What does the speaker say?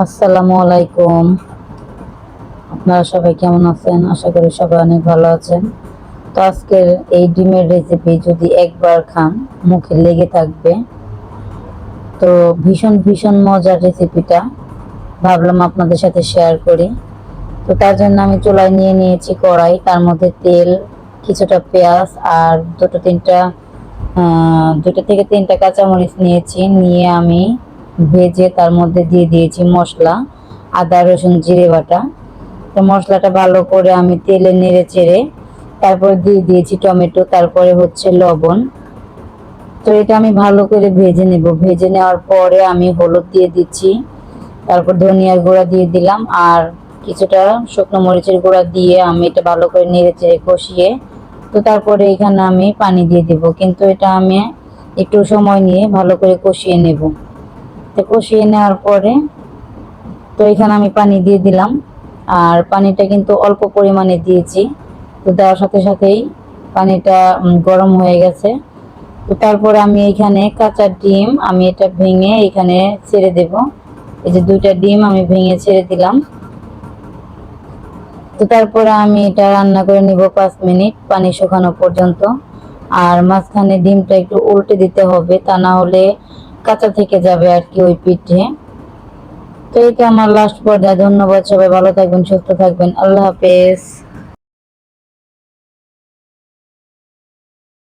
আসসালামু আলাইকুম। আপনারা সবাই কেমন আছেন? আশা করি সবাই অনেক ভালো আছেন। তো আজকের এই ডিমের রেসিপি যদি একবার খান, মুখে লেগে থাকবে। তো ভীষণ ভীষণ মজার রেসিপিটা ভাবলাম আপনাদের সাথে শেয়ার করি। তো তার জন্য আমি চুলায় নিয়ে নিয়েছি কড়াই, তার মধ্যে তেল, কিছুটা পেঁয়াজ আর দুটো তিনটা দুটো থেকে তিনটা কাঁচামরিচ নিয়েছি। নিয়ে আমি ভেজে তার মধ্যে দিয়ে দিয়েছি মশলা, আদা, রসুন, জিরে বাটা। তো মশলাটা ভালো করে আমি তেলে নেড়ে চেড়ে তারপর দিয়ে দিয়েছি টমেটো, তারপরে হচ্ছে লবণ। তো এটা আমি ভালো করে ভেজে নেব। ভেজে নেওয়ার পরে আমি হলুদ দিয়ে দিচ্ছি, তারপর ধনিয়ার গুঁড়া দিয়ে দিলাম আর কিছুটা শুকনো মরিচের গুঁড়া দিয়ে আমি এটা ভালো করে নেড়ে চেড়ে কষিয়ে, তো তারপরে এখানে আমি পানি দিয়ে দেব। কিন্তু এটা আমি একটু সময় নিয়ে ভালো করে কষিয়ে নেব। তো কষিয়ে নেওয়ার পরে তো এখানে আমি পানি দিয়ে দিলাম। আর পানিটা কিন্তু অল্প পরিমাণে দিয়েছি। তো দেওয়ার সাথে সাথেই পানিটা গরম হয়ে গেছে। তো তারপরে আমি এখানে কাঁচা ডিম আমি এটা ভেঙে এখানে ছেড়ে দেব। এই যে দুইটা ডিম আমি ভেঙে ছেড়ে দিলাম। তো তারপরে আমি এটা রান্না করে নিব পাঁচ মিনিট পানি শুকানো পর্যন্ত। আর মাঝখানে ডিমটা একটু উল্টে দিতে হবে, তা না হলে কাঁচা থেকে যাবে আর কি ওই পিঠে। তো এটা আমার লাস্ট পর্যায়ে। ধন্যবাদ সবাই। ভালো থাকবেন, সুস্থ থাকবেন। আল্লাহ হাফেজ।